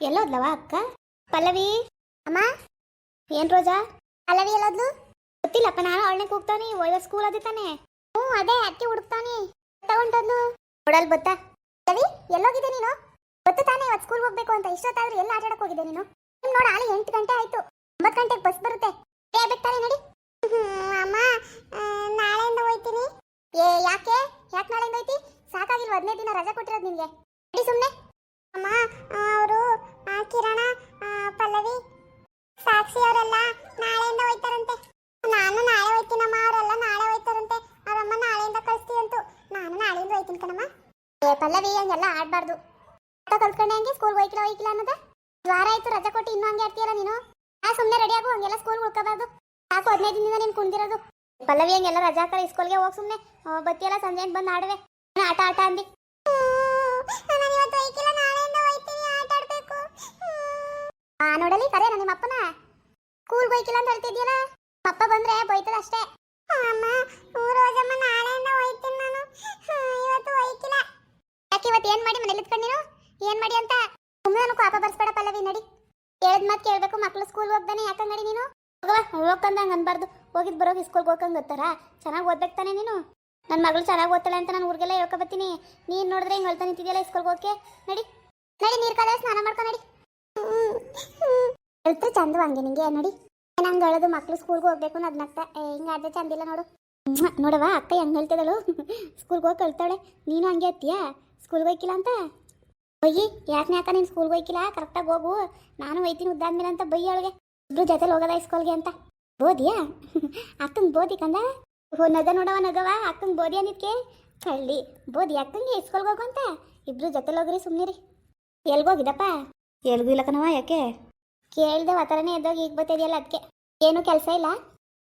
ಎಲ್ಲೋದ್ಲವ ಅಕ್ಕ? ಪಲ್ಲವಿ? ಅಮ್ಮ? ಏನ್ ರೋಜಾ? ಪಲ್ಲವಿ ಎಲ್ಲೋದ್ಲು ಗೊತ್ತಿಲ್ಲಪ್ಪ, ನಾನು ಅವಳನ್ನೇ ಕೂಗ್ತಾನೆ ಒಳ್ಳೆ ಸ್ಕೂಲ್ ಅದಿ ತಾನೆ. ಹ್ಞೂ, ಅದೇ, ಅಕ್ಕಿ ಹುಡುಕ್ತಾನೆ ತಗೊಂಡದ್ಲು ನೋಡಲ್ ಬತ್ತಾ ಪಲ್ಲವಿ ಎಲ್ಲೋಗಿದೆ ನೀನು? ಗೊತ್ತು ತಾನೇ ಇವತ್ತು ಸ್ಕೂಲ್ ಹೋಗ್ಬೇಕು ಅಂತ. ಇಷ್ಟೊತ್ತಾದ್ರೂ ಎಲ್ಲ ಆಟಾಡಕ್ ಹೋಗಿದೆ ನೀನು? ನಿಮ್ ನೋಡ ಆಳಿ ಎಂಟು ಗಂಟೆ ಆಯ್ತು. ಒಂಬತ್ತು ಗಂಟೆಗೆ ಬಸ್ ಬರುತ್ತೆ. ಬೇಕಾರೆ ನಡಿ. ಅಮ್ಮ ನಾಳೆಯಿಂದ ಹೋಯ್ತೀನಿ. ಏ, ಯಾಕೆ? ಯಾಕೆ ನಾಳೆಯಿಂದ ಹೋಯ್ತಿ? ಸಾಕಾಗಿಲ್ವ? ಹದಿನೈದು ದಿನ ರಜೆ ಕೊಟ್ಟಿರೋದು ನಿನ್ಗೆ. ನಡಿ ಸುಮ್ಮನೆ ಅಮ್ಮ ಕಿರಣ ಪಲ್ಲವಿ, ಸಾಕ್ಷಿ ಅವರೆಲ್ಲ ನಾಳೆಯಿಂದ ಹೋಯ್ತಾರಂತೆ. ನಾನು ನಾಳೆ ಹೋಯ್ತೀನಮ್ಮ ಅವರೆಲ್ಲ ನಾಳೆ ಹೋಯ್ತಾರಂತೆ. ಅವರಮ್ಮ ನಾಳೆಯಿಂದ ಕಳಿಸ್ತೀವಂತು. ನಾನು ನಾಳೆಯಿಂದ ಹೋಯ್ತೀನಿ ಕಣಮ್ಮ. ಏ, ಪಲ್ಲವಿ, ಹಂಗೆಲ್ಲ ಆಡಬಾರ್ದು. ಆಟ ಕಲ್ತ್ಕೊಂಡೆ ಹಂಗೆ ಸ್ಕೂಲ್ ಹೋಯ್ಕಿಲ್ಲ ಹೋಯ್ಕಿಲ್ಲ ಅನ್ನೋದ. ವಾರ ಆಯ್ತು, ರಜೆ ಕೊಟ್ಟು ಇನ್ನೂ ಹಂಗೆ ಆಡ್ತೀಯಲ್ಲ ನೀನು? ಆ ಸುಮ್ಮನೆ ರೆಡಿ ಆಗು, ಹಂಗೆಲ್ಲ ಸ್ಕೂಲ್ ಉಳ್ಕೋಬಾರ್ದು. ಸಾಕು, ಹದಿನೈದು ದಿನದಿಂದ ನೀನು ಕುಂದಿರೋದು. ಪಲ್ಲವಿ, ಹಂಗೆಲ್ಲ ರಜಾ ಹಾಕಲ್ಲ ಸ್ಕೂಲ್ಗೆ ಹೋಗಿ ಸುಮ್ಮನೆ ಬತ್ತಿಯಲ್ಲ ಸಂಜೆ ಬಂದು ಆಡುವೆ. ಆಟ ಆಟ ಅಂದಿ. ಆ, ನೋಡಲಿ, ಕರೆ ನಿಮ್ಮ ಅಪ್ಪನ ಸ್ಕೂಲ್ ಹೋಯ್ಕಿಲ್ಲ ಅಂತ ಹೇಳ್ತಿದ್ಯಲ್ಲ? ಅಪ್ಪ ಬಂದ್ರೆ ಬೈತದ ಅಷ್ಟೇ. ಅಮ್ಮ ಊರೋಜಮ್ಮ ನಾಳೆಯಿಂದ ಹೋಯ್ತೀನಿ ನಾನು. ಇವತ್ತು ಹೋಯ್ಕಿಲ್ಲ. ಯಾಕೆ ಇವತ್ತು ಏನ್ ಮಾಡಿ ಮನೇಲಿ ಇದ್ಕೊಂಡು ನೀನು? ಏನ್ ಮಾಡಿ ಅಂತ? ಸುಮ್ಮನೆ ನನಗೆ ಪಾಪ ಬರ್ಸ್ಬೇಡ ಪಲ್ಲವಿ, ನಡಿ. ಹೇಳಿದ ಮಾತು ಕೇಳ್ಬೇಕು, ಮಕ್ಳು ಸ್ಕೂಲ್ ಹೋಗ್ದಾನೆ ನಡಿ ನೀನು? ಹೋಗವ ಹೋಗ್ಕಂದಂಗ ಅನ್ಬಾರ್ದು. ಹೋಗಿದ್ ಬರೋಗಿ ಸ್ಕೂಲ್ಗೆ ಹೋಗಂಗ್ ಗೊತ್ತಾರ? ಚೆನ್ನಾಗಿ ಓದ್ಬೇಕು ತಾನೆ ನೀನು? ನನ್ನ ಮಗಳು ಚೆನ್ನಾಗಿ ಓದ್ತಾಳೆ ಅಂತ ನಾನು ಊರಿಗೆಲ್ಲ ಹೇಳ್ಕೊಬತ್ತೀನಿ. ನೀನು ನೋಡಿದ್ರೆ ಹಿಂಗೆ ಹೇಳ್ತಾ ನಿಂತಿದ್ಯಲ್ಲ ಸ್ಕೂಲ್ಗೆ ಹೋಗಕ್ಕೆ ನಡಿ. ನಡಿ, ನೀರು ಕಾಲ ಸ್ನಾನ ಮಾಡ್ಕೊ, ನಡಿ. ಹೇಳ್ತಾ ಚಂದ ಹಂಗೆ ನಿಂಗೆ ನೋಡಿ. ನಂಗೆ ಹೇಳೋದು ಮಕ್ಳು ಸ್ಕೂಲ್ಗೆ ಹೋಗ್ಬೇಕು ಅನ್ನೋದು ನಗ್ತ ಚಂದ ಚಂದಿಲ್ಲ ನೋಡು. ನೋಡವಾ ಅಕ್ಕ ಹೆಂಗ್ ಹೇಳ್ತಿದ್ದಳು? ಸ್ಕೂಲ್ಗೆ ಹೋಗಿ ಕಳ್ತಾಳೆ. ನೀನು ಹಂಗೆ ಹತ್ತೀಯಾ ಸ್ಕೂಲ್ಗೆ ಹೋಯ್ಕಿಲ್ಲ ಅಂತ? ಬಯ್ಯಿ ಯಾಕನೇ ಅಕ್ಕ ನೀನು ಸ್ಕೂಲ್ಗೆ ಹೋಯ್ಕಿಲ್ಲ? ಕರೆಕ್ಟಾಗಿ ಹೋಗು. ನಾನು ಹೋಯ್ತೀನಿ ಉದ್ದಾದ್ಮೇಲೆ ಅಂತ ಬಯ್ಯಿ ಅವಳಿಗೆ. ಇಬ್ರು ಜೊತೆಲಿ ಹೋಗೋದ ಸ್ಕೂಲ್ಗೆ ಅಂತ. ಬೋದಿಯಾ? ಅಕ್ಕಂಗೆ ಬೋದಿ ಕಂದ? ಹೋ ನಗ ನೋಡವ ನಗವ ಅಕ್ಕಂಗೆ ಬೋದಿ ಅನ್ನಿದ್ಕೆ? ಕಳ್ಳಿ, ಬೋದಿ ಅಕ್ಕಂಗೆ ಸ್ಕೂಲ್ಗೆ ಹೋಗು ಅಂತ. ಇಬ್ರು ಜೊತೆಲಿ ಹೋಗ್ರಿ ಸುಮ್ಮನಿರಿ ಎಲ್ಗೋಗಿದಪ್ಪ ಎಲ್ಗೂ ಇಲ್ಲ ಕಣವ ಯಾಕೆ? ಕೇಳ್ದೆ ವಾತಾವರಣ ಎದ್ದೋಗಿ ಈಗ ಬರ್ತಿದೆಯಲ್ಲ ಅದಕ್ಕೆ ಏನು ಕೆಲಸ ಇಲ್ಲ?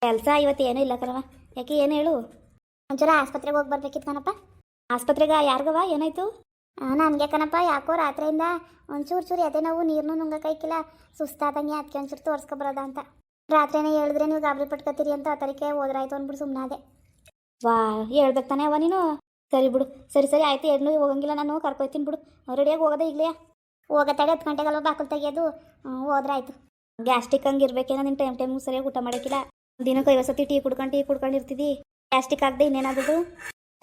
ಕೆಲಸ ಇವತ್ತು ಏನೂ ಇಲ್ಲ ಕಣವ ಯಾಕೆ ಏನು ಹೇಳು? ಒಂಚೂರ ಆಸ್ಪತ್ರೆಗೆ ಹೋಗಿ ಬರ್ಬೇಕಿತ್ತು ಕಣಪ್ಪ. ಆಸ್ಪತ್ರೆಗೆ ಯಾರಿಗವ ಏನಾಯ್ತು? ನನಗೆ ಕಣಪ್ಪ ಯಾಕೋ ರಾತ್ರಿಯಿಂದ ಒಂಚೂರು ಚೂರು ಎದೆ ನೋವು ನೀರ್ನು ನುಂಗಕ್ಕೈಕಿಲ್ಲ ಸುಸ್ತಾದಂಗೆ ಅದಕ್ಕೆ ಒಂಚೂರು ತೋರಿಸ್ಕೊಬರೋದ ಅಂತ. ರಾತ್ರಿನೇ ಹೇಳಿದ್ರೆ ನೀವು ಗಾಬರಿ ಪಟ್ಕೋತೀರಿ ಅಂತ ಆತರಿಕೆ ಹೋದ್ರಾಯ್ತು ಅಂದ್ಬಿಟ್ಟು ಸುಮ್ಮನೆ ಅದೇ ವಾ ಹೇಳ್ಬೇಕು ತಾನೇ ಅವ ನೀನು. ಸರಿ ಬಿಡು. ಸರಿ ಸರಿ ಆಯ್ತು ಎಲ್ಲೂ ಹೋಗಂಗಿಲ್ಲ ನಾನು ಕರ್ಕೊಯ್ತೀನಿ ಬಿಡು. ರೆಡಿಯಾಗಿ ಹೋಗೋದೇ ಈಗಲೇ. ಹೋಗತ್ತಾಡೆ ಹತ್ತು ಗಂಟೆಗಲ್ವ ಬಾಕಲ್ ತೆಗಿಯೋದು ಹೋದ್ರೆ ಆಯ್ತು. ಗ್ಯಾಸ್ಟಿಕ್ ಹಂಗೆ ಇರ್ಬೇಕೇನೋ ನಿನ್ನ ಟೈಮ್ ಟೈಮ್ ಸರಿಯಾಗಿ ಊಟ ಮಾಡೋಕ್ಕಿಲ್ಲ. ದಿನಕ್ಕೆ ಐವತ್ತು ಸತಿ ಟೀ ಕುಡ್ಕೊಂಡು ಟೀ ಕುಡ್ಕೊಂಡಿರ್ತಿದ್ದಿ ಗ್ಯಾಸ್ಟಿಕ್ ಆಗದೆ ಇನ್ನೇನಾದದು?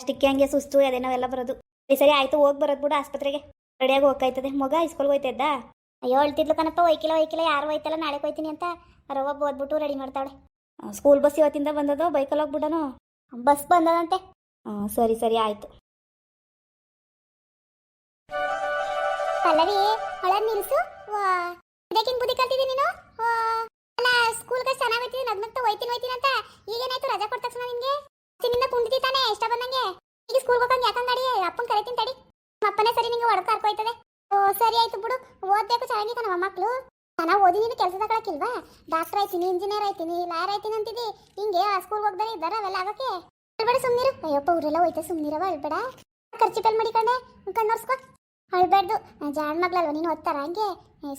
ಗ್ಯಾಸ್ಟಿಕ್ ಹಂಗೆ ಸುಸ್ತು ಅದೇ ನಾವೆಲ್ಲ ಬರೋದು. ಈ ಸರಿ ಆಯ್ತು ಹೋಗಿ ಬರೋದು ಬಿಡು ಆಸ್ಪತ್ರೆಗೆ. ರೆಡಿಯಾಗಿ ಹೋಗ್ತಾಯ್ತದೆ ಮಗ ಇಸ್ಕೊಲ್ ಹೋಯ್ತಿದ್ದ? ಅಯ್ಯೋ ಹೇಳ್ತಿದ್ಲು ಕಣಪ್ಪ ಒಯ್ಕಿಲ್ಲ ಒಯ್ಕಿಲ್ಲ ಯಾರು ಹೋಯ್ತಲ್ಲ ನಾಳೆ ಹೋಯ್ತೀನಿ ಅಂತ. ರವ ಓದ್ಬಿಟ್ಟು ರೆಡಿ ಮಾಡ್ತಾಳೆ ಸ್ಕೂಲ್ ಬಸ್ ಇವತ್ತಿಂದ ಬಂದದೋ? ಬೈಕಲ್ಲಿ ಹೋಗ್ಬಿಡೋನು ಬಸ್ ಬಂದದಂತೆ. ಹಾಂ ಸರಿ ಸರಿ ಆಯ್ತು. ಪಲ್ಲವಿ ಒಳ ನಿಲ್ಸು. ಇದಕ್ಕಿನ್ ಬುದ್ಧಿ ಕಲ್ತಿದ್ದೀನಿ ನೀನು. ಅಲ್ಲ ಸ್ಕೂಲ್ಗೆ ಚೆನ್ನಾಗಿ ಹೋಯ್ತೀನಿ, ನಗ್ನಗ್ತಾ ಹೋಯ್ತೀನಿ ಹೋಯ್ತೀನಿ ಅಂತ. ಈಗೇನಾಯ್ತು ರಜಾ ಕೊಟ್ಟ ತಕ್ಷಣ ನಿನ್ಗೆ? ನಿನ್ನ ಕುಂದಿತಿ ತಾನೆ, ಇಷ್ಟ ಬಂದಂಗೆ. ಈಗ ಸ್ಕೂಲ್ ಹೋಗಂಗೆ ಯಾಕಂದಾಡಿ ಗಾಡಿ ಅಪ್ಪನ್ ಕರಿತೀನಿ ತಡಿ. ಅಪ್ಪನೇ ಸರಿ ನಿಂಗೆ ಹೊಡೆದು ಕರ್ಕೊಯ್ತದೆ ಓ, ಸರಿ ಆಯ್ತು ಬಿಡು. ಓದ್ಬೇಕು ಚೆನ್ನಾಗಿ ನಮ್ಮ ಮಕ್ಕಳು ಚೆನ್ನಾಗಿ ಓದಿ ನೀನು ಕೆಲಸ ತಗೊಳಕ್ಕಿಲ್ವಾ ಡಾಕ್ಟರ್ ಆಯ್ತೀನಿ ಇಂಜಿನಿಯರ್ ಆಯ್ತೀನಿ ಲಾಯರ್ ಆಯ್ತೀನಿ ಅಂತಿದ್ದಿ. ಹಿಂಗೆ ಸ್ಕೂಲ್ ಹೋಗ್ದಾರೆ ಇದ್ದಾರೆ ಅವೆಲ್ಲ ಆಗಕ್ಕೆ ಅಳ್ಬೇಡ ಸುಮ್ಮನಿರು ಅಯ್ಯಪ್ಪ, ಊರೆಲ್ಲ ಹೋಯ್ತಾ ಸುಮ್ಮನಿರವ ಅಳ್ಬೇಡ. ಖರ್ಚು ಪೆಲ್ ಮಾಡಿಕೊಂಡೆ. ಕಣ್ಣೋರ್ಸ್ಕೊ. ಅಳ್ಬಾರ್ದು. ಜಾಣ ಮಗಳಲ್ವ ನೀನು ಓದ್ತಾರ? ಹಂಗೆ?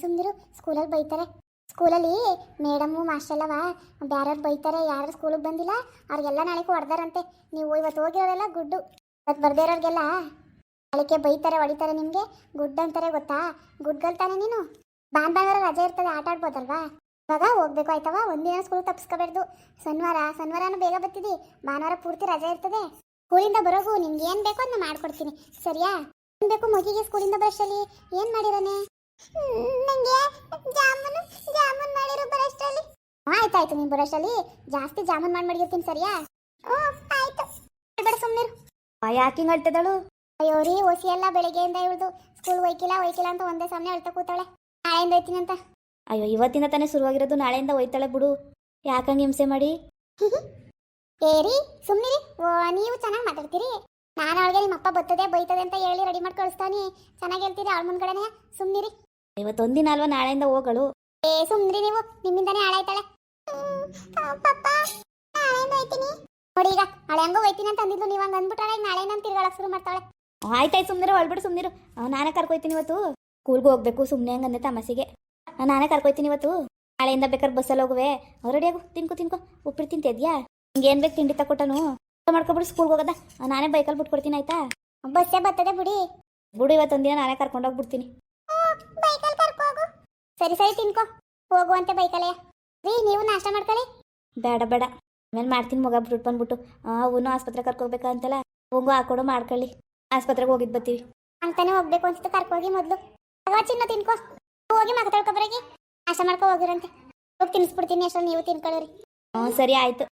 ಸುಮ್ಮನಿರು ಸ್ಕೂಲಲ್ಲಿ ಬೈತಾರೆ. ಸ್ಕೂಲಲ್ಲಿ ಮೇಡಮು ಮಾಸ್ಟರ್ಲವ ಬ್ಯಾರ್ಯಾರು ಬೈತಾರೆ. ಯಾರು ಸ್ಕೂಲಿಗೆ ಬಂದಿಲ್ಲ, ಅವ್ರಿಗೆಲ್ಲ ನಾಳೆಗೆ ಹೊಡೆದಾರಂತೆ. ನೀವು ಇವತ್ತು ಹೋಗಿರೋರೆಲ್ಲ ಗುಡ್ಡು. ಇವತ್ತು ಬರ್ದೇ ಇರೋರಿಗೆಲ್ಲ ನಾಳೆಗೆ ಬೈತಾರೆ, ಹೊಡಿತಾರೆ ನಿಮಗೆ. ಗುಡ್ ಅಂತಾರೆ ಗೊತ್ತಾ? ಗುಡ್ಗಲ್ ತಾನೆ ನೀನು? ಬಾನ್ ಭಾನುವಾರ ರಜೆ ಇರ್ತದೆ, ಆಟ ಆಡ್ಬೋದಲ್ವಾ? ಇವಾಗ ಹೋಗ್ಬೇಕು ಆಯ್ತವ? ಒಂದಿನ ಸ್ಕೂಲ್ ತಪ್ಪಿಸ್ಕೋಬಾರ್ದು ಶನಿವಾರ, ಶನಿವಾರನೂ ಬೇಗ ಬರ್ತಿದ್ದಿ ಭಾನುವಾರ ಪೂರ್ತಿ ರಜೆ ಇರ್ತದೆ. ಸ್ಕೂಲಿಂದ ಬರೋಗು ನಿಮ್ಗೆ ಏನು ಬೇಕೋ ಅದನ್ನ ಮಾಡ್ಕೊಡ್ತೀನಿ. ಸರಿಯಾ? ಬೇಕು ಮಗಿಗೆ ಸ್ಕೂಲಿಂದ ಬ್ರಷ್ ಅಲ್ಲಿ? ಏನ್ ಮಾಡಿರಾನೆ? ನಂಗೆ ಜಾಮೂನು ಜಾಮೂನ್ ಮಾಡಿರೋ ಅಲ್ಲಿ. ಆಯ್ತಾಯ್ತು ಬ್ರಷ್ ಅಲ್ಲಿ. ಜಾಸ್ತಿ ಜಾಮೂನ್ ಮಾಡಿ ಮಡಗಿರ್ತೀನಿ ಸರಿಯಾ? ಆಯ್ತು. ಬೇಡ ಸುಮ್ಮನಿರು ಯಾಕೆ ಹಿಂಗೆ ಅಳ್ತಿದ್ದಳು? ಅಯ್ಯೋ ರೀ ಓಸಿ ಎಲ್ಲ ಬೆಳಗ್ಗೆಯಿಂದ ಇವಳ್ದು ಸ್ಕೂಲ್ ಹೋಯ್ಕಿಲ್ಲ ಹೋಯ್ಕಿಲ್ಲ ಅಂತ ಒಂದೇ ಸಮಯ ಹೇಳ್ತಾ ಕೂತಾಳೆ. ನಾಳೆಯಿಂದ ಹೋಯ್ತೀನಿ ಅಂತ. ಅಯ್ಯೋ ಇವತ್ತಿಂದ ತಾನೇ ಶುರುವಾಗಿರೋದು ನಾಳೆಯಿಂದ ಹೋಯ್ತಾಳೆ ಬಿಡು. ಯಾಕಂಗೆ ಹಿಂಸೆ ಮಾಡಿ? ಏರಿ ಸುಮ್ಮನಿರಿ ನೀವು ಚೆನ್ನಾಗಿ ಮಾತಾಡ್ತೀರಿ. ನಾನು ಅವಳಿಗೆ ನಿಮ್ಮ ಅಪ್ಪ ಬರ್ತದೆ ಬೈತದೆ ಅಂತ ಹೇಳಿ ರೆಡಿ ಮಾಡಿ ಕಳಿಸ್ತಾನೆ. ಚೆನ್ನಾಗಿ ಹೇಳ್ತೀರಿ ಅವಳ ಮುಂದ್ಗಡೆನೆ ಸುಮ್ಮನಿರಿ ಇವತ್ತೊಂದಿನ ಅಲ್ವಾ ನಾಳೆಯಿಂದ ಹೋಗಳು? ಏ ಸುಮ್ಮನಿರಿ ನೀವು ನಿಮ್ಮಿಂದಾನೇ ಹಾಳಾಯ್ತಾಳೆ. ನೋಡಿ ಈಗ ಹಳೆ ಹಂಗೋ ಹೋಯ್ತೀನಿ ಅಂತ ಅಂದಿದ್ದು ನೀವು ಹಂಗೆ ಅಂದ್ಬಿಟ್ಟಾಳೆ ಈಗ ನಾಳೆ ನಾನು ತಿರ್ಗಾಳಕ್ ಶುರು ಮಾಡ್ತಾಳೆ. ಆಯ್ತಾಯ್ತು ಸುಮ್ಮನಿರು ಹೊಳ್ಬಿಡು ಸುಮ್ಮನಿರು ನಾನೇ ಕರ್ಕೊಯ್ತೀನಿ ಇವತ್ತು. ಕೂಲ್ಗೆ ಹೋಗ್ಬೇಕು ಸುಮ್ಮನೆ ಹಂಗಂದೆ ತಮಸಿಗೆ ನಾನೇ ಕರ್ಕೊಯ್ತೀನಿ ಇವತ್ತು. ನಾಳೆಯಿಂದ ಬೇಕಾದ್ರೆ ಬಸ್ಸಲ್ಲಿ ಹೋಗುವೆ. ರೆಡಿಯಾಗು ತಿನ್ಕೊ ತಿನ್ಕೊ. ಉಪ್ಪಿಟ್ಟು ತಿಂತಿದ್ಯಾ? ನಿಂಗೆ ಏನು ಬೇಕು ತಿಂಡಿ ತಕೊಟ್ಟನು? ಮಾಡ್ಕೊಬಿಡು ಸ್ಕೂಲ್ಗೆ ಹೋಗೋದ. ನಾನೇ ಬೈಕಲ್ಲಿ ಬಿಟ್ಕೊಡ್ತೀನಿ ಆಯ್ತಾ? ಬಸ್ಸೇ ಬರ್ತದೆ ಬಿಡಿ. ಬಿಡು ಇವತ್ತೊಂದಿನ ನಾನೇ ಕರ್ಕೊಂಡೋಗ್ಬಿಡ್ತೀನಿ ಬೈಕಲ್ಲಿ ಕರ್ಕೋಗು ಸರಿ ಸರಿ ತಿನ್ಕೋ. ಹೋಗುವಂತೆ ಬೈಕಲ್ಲೇ ರೀ ನೀವು ನಾಷ್ಟ ಮಾಡ್ಕೊಳ್ಳಿ. ಬೇಡ ಬೇಡ. ಆಮೇಲೆ ಮಾಡ್ತೀನಿ ಮಗ ಬಿಟ್ಟು ಬಂದ್ಬಿಟ್ಟು. ಅವನು ಆಸ್ಪತ್ರೆ ಕರ್ಕೋಬೇಕಂತಲ್ಲ ಹೋಗು ಹಾಕೊಡು ಮಾಡ್ಕೊಳ್ಳಿ. ಆಸ್ಪತ್ರೆಗೆ ಹೋಗಿದ್ ಬರ್ತೀವಿ. ಅಂತಾನೆ ಹೋಗ್ಬೇಕು ಅನ್ಸುತ್ತೆ ಕರ್ಕೋಗಿ ಮೊದ್ಲು. ಚಿನ್ನ ತಿನ್ಕೋ. ಹೋಗಿ ಮಗ ತಳ್ಕೊಬರಗಿ ನಾಷ್ಟ ಮಾಡ್ಕೊ ಹೋಗಿರಂತೆ. ಹೋಗಿ ತಿನ್ಸ್ಬಿಡ್ತೀನಿ ಅಷ್ಟೊಂದು ನೀವು ತಿನ್ಕೊಳ್ಳಿ ಹ್ಞೂ ಸರಿ ಆಯ್ತು.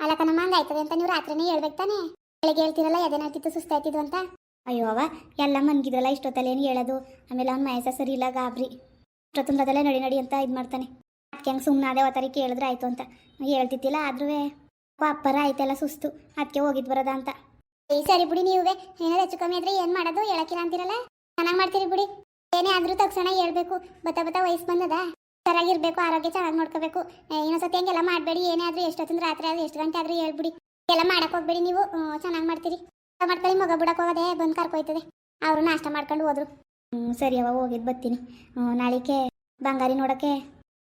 ಅಲ್ಲ ಕಣಮ್ಮ ಆಯ್ತದೆ ಅಂತ ನೀವು ರಾತ್ರಿನೇ ಹೇಳ್ಬೇಕು ತಾನೆ? ಬೆಳಗ್ಗೆ ಹೇಳ್ತಿರಲ್ಲ ಎದೇನಾಗ್ತಿತ್ತು ಸುಸ್ತಾಯ್ತಿದ್ದು ಅಂತ? ಅಯ್ಯೋ ಅವ ಎಲ್ಲ ಮನ್ಗಿದ್ರಲ್ಲ ಇಷ್ಟೊತ್ತಲ್ಲೇನು ಹೇಳೋದು? ಆಮೇಲೆ ಅವ್ನ ಮಯಸ ಸರಿ ಇಲ್ಲ, ಗಾಬ್ರಿ. ಇಷ್ಟೊತ್ತಂದ್ರದಲ್ಲೇ ನಡಿ ನಡಿ ಅಂತ ಇದು ಮಾಡ್ತಾನೆ. ಅದಕ್ಕೆ ಹಂಗೆ ಸುಮ್ಮನೆ ಅದೇ ಅವತಾರಿ ಕೇಳಿದ್ರೆ ಆಯ್ತು ಅಂತ. ಹೇಳ್ತಿತ್ತಿಲ್ಲ ಆದ್ರೂ ಅಪ್ಪರ ಆಯ್ತಲ್ಲ ಸುಸ್ತು ಅದಕ್ಕೆ ಹೋಗಿದ್ ಬರೋದ ಅಂತ. ಈ ಸರಿ ಬಿಡಿ ನೀವೇ, ಏನಾದ್ರು ಹೆಚ್ಚು ಕಮ್ಮಿ ಆದ್ರೆ ಏನು ಮಾಡೋದು ಹೇಳಕ್ಕಿಲ್ಲ ಅಂತಿರಲ್ಲ? ಚೆನ್ನಾಗಿ ಮಾಡ್ತೀರಿ ಬಿಡಿ. ಏನೇ ಆದ್ರೂ ತಕ್ಷಣ ಹೇಳ್ಬೇಕು, ಬತ್ತ ಬತ್ತ ವಯಸ್ಸು ಬಂದದ? ಚೆನ್ನಾಗಿರ್ಬೇಕು ಆರೋಗ್ಯ ಚೆನ್ನಾಗಿ ನೋಡ್ಕೋಬೇಕು. ಇನ್ನೊಂದ್ಸತಿ ಹಂಗೆಲ್ಲ ಮಾಡಬೇಡಿ, ಏನೇ ಎಷ್ಟು ಎಷ್ಟೊತ್ತಿಂದ ರಾತ್ರಿ ಆದರೂ ಎಷ್ಟು ಗಂಟೆ ಆದರೂ ಹೇಳ್ಬಿಡಿ. ಎಲ್ಲ ಮಾಡಕ್ಕೆ ಹೋಗ್ಬೇಡಿ ನೀವು. ಚೆನ್ನಾಗಿ ಮಾಡ್ತೀರಿ. ಮಾಡ್ಕೊಳ್ಳಿ, ಮಗ ಬಿಡಕ್ಕೆ ಹೋಗೋದೆ, ಬಂದು ಕರ್ಕೊಯ್ತದೆ. ಅವರು ನಾಷ್ಟ ಮಾಡ್ಕೊಂಡು ಹೋದ್ರು. ಹ್ಞೂ ಸರಿ ಅವ ಹೋಗಿದ್ದು ಬರ್ತೀನಿ. ನಾಳೆಗೆ ಬಂಗಾರಿ ನೋಡೋಕ್ಕೆ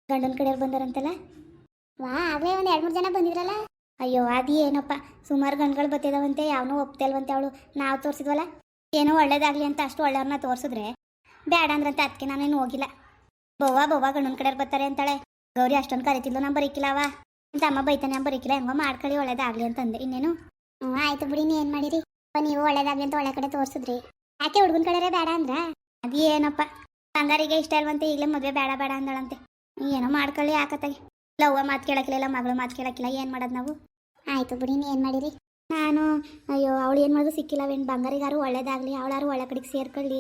ಗಂಡನ ಕಡೆಯವ್ರು ಬಂದಾರಂತಲ್ಲ? ವಾ, ಆಗಲೇ ಒಂದು ಎರಡು ಮೂರು ಜನ ಬಂದಿದ್ರಲ್ಲ? ಅಯ್ಯೋ, ಅದು ಏನಪ್ಪ. ಸುಮಾರು ಗಂಡುಗಳು ಬತ್ತಿದಾವಂತೆ, ಯಾವನೂ ಒಪ್ತೇಲ್ವಂತೆ ಅವಳು. ನಾವು ತೋರಿಸಿದ್ವಲ್ಲ? ಏನೋ ಒಳ್ಳೇದಾಗಲಿ ಅಂತ ಅಷ್ಟು ಒಳ್ಳೆಯವ್ರನ್ನ ತೋರಿಸಿದ್ರೆ ಬೇಡ ಅಂದ್ರಂತೆ ಅದಕ್ಕೆ ನಾನೇನು ಹೋಗಿಲ್ಲ. ಬವ್ವ ಬವ್ವ, ಗಂಡನ ಕಡೆ ಬರ್ತಾರೆ ಅಂತಾಳೆ. ಗೌರಿ ಅಷ್ಟೊಂದು ಕರಿತಿದ್ಲು ನಾನು ಬರೀಕಿಲ್ಲ ಅವ ಅಂತ ಅಮ್ಮ ಬೈತಾನೆ ನಾನು ಬರೀಕಿಲ್ಲ ಹೆಂಗೋ ಮಾಡ್ಕೊಳ್ಳಿ, ಒಳ್ಳೇದಾಗ್ಲಿ ಅಂತಂದೆ. ಇನ್ನೇನು? ಹ್ಞೂ ಆಯ್ತು ಬಿಡಿ, ನೀ ಏನು ಮಾಡಿರಿ? ನೀವು ಒಳ್ಳೇದಾಗ್ಲಿ ಅಂತ ಒಳ್ಳೆ ಕಡೆ ತೋರಿಸಿದ್ರಿ. ಯಾಕೆ ಹುಡುಗನ ಕಡೆ ಬೇಡ ಅಂದ್ರ? ಅದು ಏನಪ್ಪ? ಬಂಗಾರಿಗೆ ಇಷ್ಟ ಇಲ್ವಂತೆ, ಈಗಲೇ ಮದುವೆ ಬೇಡ ಬೇಡ ಅಂದಳಂತೆ. ಏನೋ ಮಾಡ್ಕೊಳ್ಳಿ ಯಾಕತ್ತಾಗಿ ಲವ್ವ ಮಾತು ಕೇಳಕ್ಕಿಲ್ಲ ಮಗಳು ಮಾತು ಕೇಳಕ್ಕಿಲ್ಲ. ಏನು ಮಾಡೋದು ನಾವು? ಆಯ್ತು ಬಿಡಿ, ನೀ ಏನು ಮಾಡಿರಿ? ನಾನು, ಅಯ್ಯೋ, ಅವಳು ಏನು ಮಾಡೋದು ಸಿಕ್ಕಿಲ್ಲವೇನು ಬಂಗಾರಿಗಾರು ಒಳ್ಳೇದಾಗಲಿ, ಅವಳಾರು ಒಳ್ಳೆ ಕಡೆಗೆ ಸೇರ್ಕೊಳ್ಳಿ.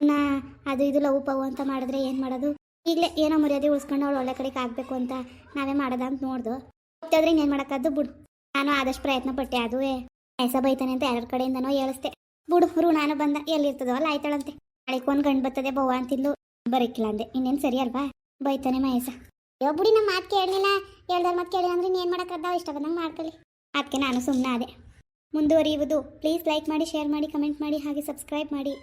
ನಾ ಅದು ಇದು ಲವ್ ಪವ್ ಅಂತ ಮಾಡಿದ್ರೆ ಏನು ಮಾಡೋದು? ಈಗಲೇ ಏನೋ ಮರ್ಯಾದೆ ಉಳಿಸ್ಕೊಂಡು ಅವಳು ಒಳ್ಳೆ ಕಡೆಗೆ ಆಗಬೇಕು ಅಂತ ನಾವೇ ಮಾಡೋದ ಅಂತ ನೋಡ್ದು. ಗೊತ್ತಾದ್ರೆ ಇನ್ನೇನು ಮಾಡೋಕ್ಕದ್ದು ಬಿಡು. ನಾನು ಆದಷ್ಟು ಪ್ರಯತ್ನ ಪಟ್ಟೆ ಅದುವೇ. ಎಸ ಬೈತಾನೆ ಅಂತ ಎರಡು ಕಡೆಯಿಂದನೋ ಹೇಳಿಸ್ದೆ. ಬಿಡು ನಾನು ಬಂದ ಎಲ್ಲಿರ್ತದೋ ಅಲ್ಲ ಆಯ್ತಾಳಂತೆ. ನಾಳೆಗೆ ಗಂಡು ಬರ್ತದೆ ಬವ್ವ ಅಂತಿದ್ಲು ಬರೀಕಿಲ್ಲ ಅಂದೆ. ಇನ್ನೇನು ಸರಿ ಅಲ್ವಾ? ಬೈತಾನೆ ಮಹೇಶ. ಅಯ್ಯೋ ಬಿಡಿ ನಮ್ಮ ಮಾತು ಕೇಳಲಿಲ್ಲ. ಹೇಳ್ದಾರ ಮಾತು ಕೇಳಿಲ್ಲ ಅಂದ್ರೆ ನೀನ್ ಮಾಡಕ್ಕದ್ದಾವ? ಇಷ್ಟ ಬಂದಂಗೆ ಮಾಡ್ಕೊಳ್ಳಿ. ಅದಕ್ಕೆ ನಾನು ಸುಮ್ಮನೆ ಅದೇ ಮುಂದುವರಿಯುವುದು. ಪ್ಲೀಸ್ ಲೈಕ್ ಮಾಡಿ ಶೇರ್ ಮಾಡಿ ಕಮೆಂಟ್ ಮಾಡಿ, ಹಾಗೆ ಸಬ್ಸ್ಕ್ರೈಬ್ ಮಾಡಿ.